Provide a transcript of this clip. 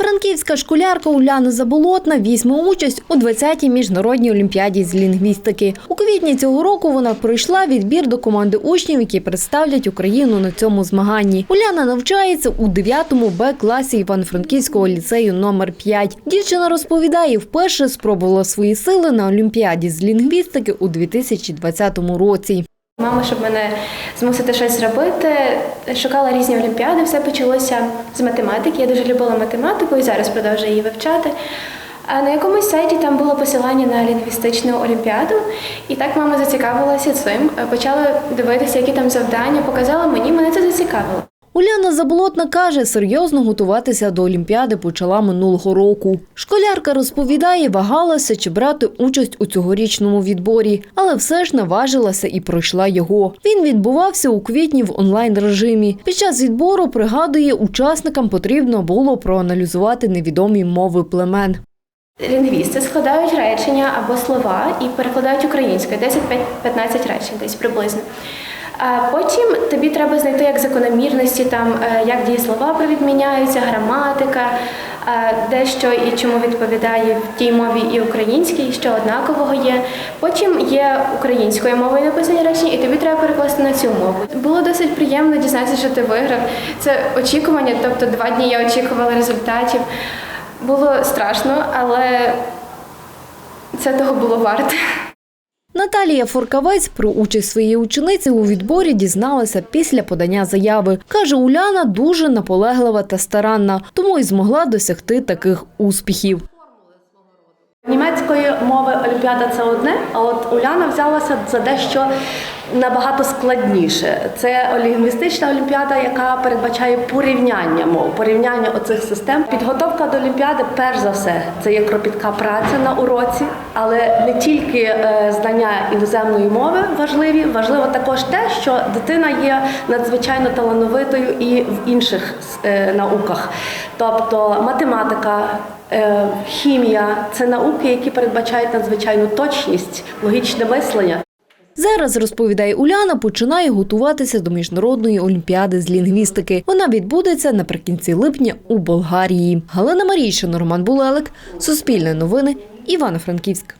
Франківська школярка Уляна Заболотна візьме участь у 20-й міжнародній олімпіаді з лінгвістики. У квітні цього року вона пройшла відбір до команди учнів, які представлять Україну на цьому змаганні. Уляна навчається у 9-му Б класі Івано-Франківського ліцею номер 5. Дівчина розповідає, вперше спробувала свої сили на олімпіаді з лінгвістики у 2020 році. Мама, щоб мене змусити щось робити, шукала різні олімпіади. Все почалося з математики. Я дуже любила математику і зараз продовжую її вивчати. А на якомусь сайті там було посилання на лінгвістичну олімпіаду, і так мама зацікавилася цим. Почала дивитися, які там завдання, показала мені, мене це зацікавило. Уляна Заболотна каже, серйозно готуватися до Олімпіади почала минулого року. Школярка розповідає, вагалася чи брати участь у цьогорічному відборі, але все ж наважилася і пройшла його. Він відбувався у квітні в онлайн режимі. Під час відбору пригадує, учасникам потрібно було проаналізувати невідомі мови племен. Лінгвісти складають речення або слова і перекладають українською 10-15 речень, десь приблизно. А потім тобі треба знайти як закономірності, там е, як дієслова провідміняються, граматика, е, де що і чому відповідає в тій мові і українській, що однакового є. Потім є українською мовою написані речення, і тобі треба перекласти на цю мову. Було досить приємно дізнатися, що ти виграв. Це очікування, тобто два дні я очікувала результатів. Було страшно, але це того було варте. Наталія Форкавець про участь своєї учениці у відборі дізналася після подання заяви. Каже, Уляна дуже наполеглива та старанна, тому й змогла досягти таких успіхів. Німецької мови Олімпіада це одне, а от Уляна взялася за дещо набагато складніше. Це лінгвістична олімпіада, яка передбачає порівняння мов, порівняння оцих систем. Підготовка до олімпіади, перш за все, це є кропітка праця на уроці, але не тільки е, знання іноземної мови важливі, важливо також те, що дитина є надзвичайно талановитою і в інших е, науках, тобто математика. Е, Хімія це науки, які передбачають надзвичайну точність, логічне мислення. Зараз розповідає Уляна, починає готуватися до міжнародної олімпіади з лінгвістики. Вона відбудеться наприкінці липня у Болгарії. Галина Марійшина, Роман Булелик, Суспільне новини, Івано-Франківськ.